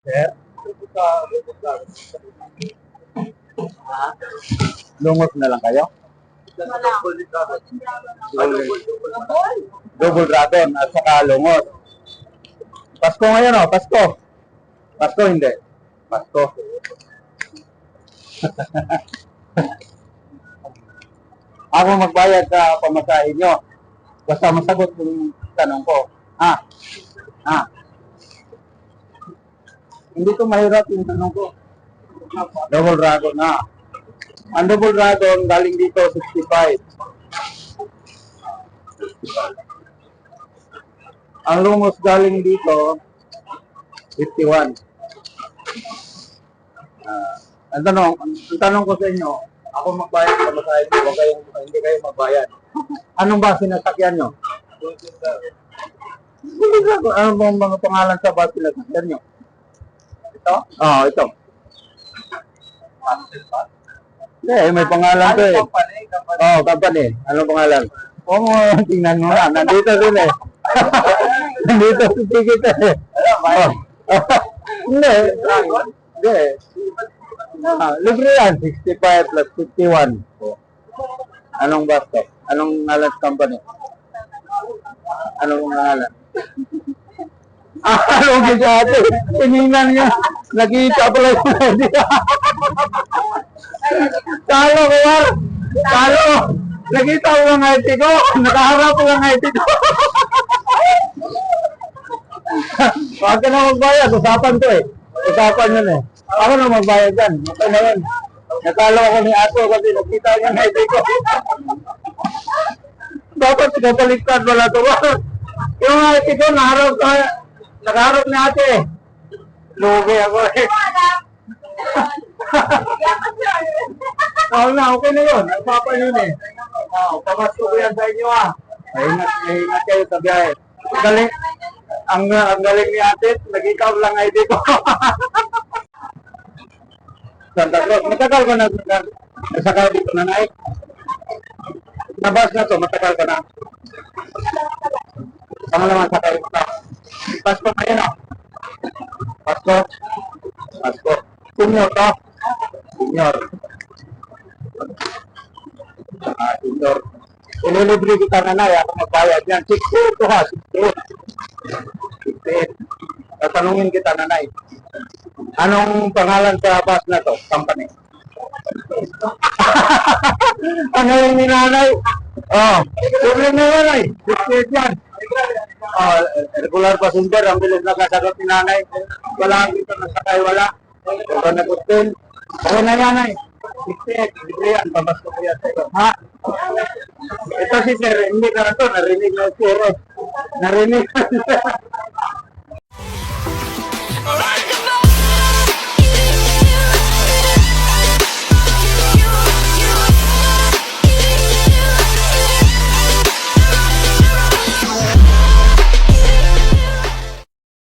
Sir? Ha? Lungos na lang kayo? Double dragon at saka lungos. Pasko ngayon oh, Pasko. Pasko hindi. Pasko. Ako magbayad sa pamasahe nyo. Basta masagot yung tanong ko. Ha? Ha? Hindi ko mahirap yung tanong ko. Double dragon na. Ang double dragon galing dito 65. Ang lumos galing dito 51. Ah, ang tanong, ang tanong ko sa inyo, ako magbayad sa masahe ko, huwag kayong, hindi kayo magbayad. Anong ba sinasakyan ko, ano bang mga pangalan sa bus sinasakyan nyo? Ito? Oo, ito. Hindi, may pangalan to eh. Oo, oh, company. Anong pangalan? Oo, mo, tingnan mo na. Nandito din eh. Nandito sa ticket eh. Oh. Hindi. Hindi. Ah, libre yan. 65 plus 51. Oh. Anong bus to? Anong ngalan company? Anong ngalan? Anong gigate? Tinignan niya. Nakita pala yung idea. Talo ko war. Talo. Nakita ko ang IT ko. Nakaharap ko ang IT ko. Huwag ka na magbayad. Usapan to eh. Usapan yun eh. Ako na magbayad yan. Okay na yun. Natalo ako ni Ato kasi nakita niya ang IT ko. Dapat kapaliktad wala to. Yung IT ko naharap ka. Nakaharap ni ate. Lugi ako eh. Oo na, okay na yun. Nagpapa yun eh. Oo, pamasko ko yan sa inyo ah. Maingat, maingat kayo sa biyahe. Ang Galing, ang, ang galing ni ate, nag-ikaw lang ID ko. Santa Cruz, matagal ko na, na nasakay dito na naik. Nabas na to, matagal ko na. Tama naman sakay ko na. Pasko na yun ah. Pasko. Pasko. Senior to. Senior. Ah, senior. Ililibre kita na na, ako magbayad yan. 68 to ha, 68. 68. Tatanungin kita nanay. Anong pangalan sa bus na to? Company. ano yung ni nanay? Oh, problem na nanay. 68 yan. Oh, regular passenger, ang bilis na kasagot ni nanay. Wala dito na sakay, wala. Wala na kutin. Okay na yan, ay. 68, libre yan, pamasko ko yan sa'yo. Ha? Ito si sir, hindi na to, narinig na si sir. Narinig.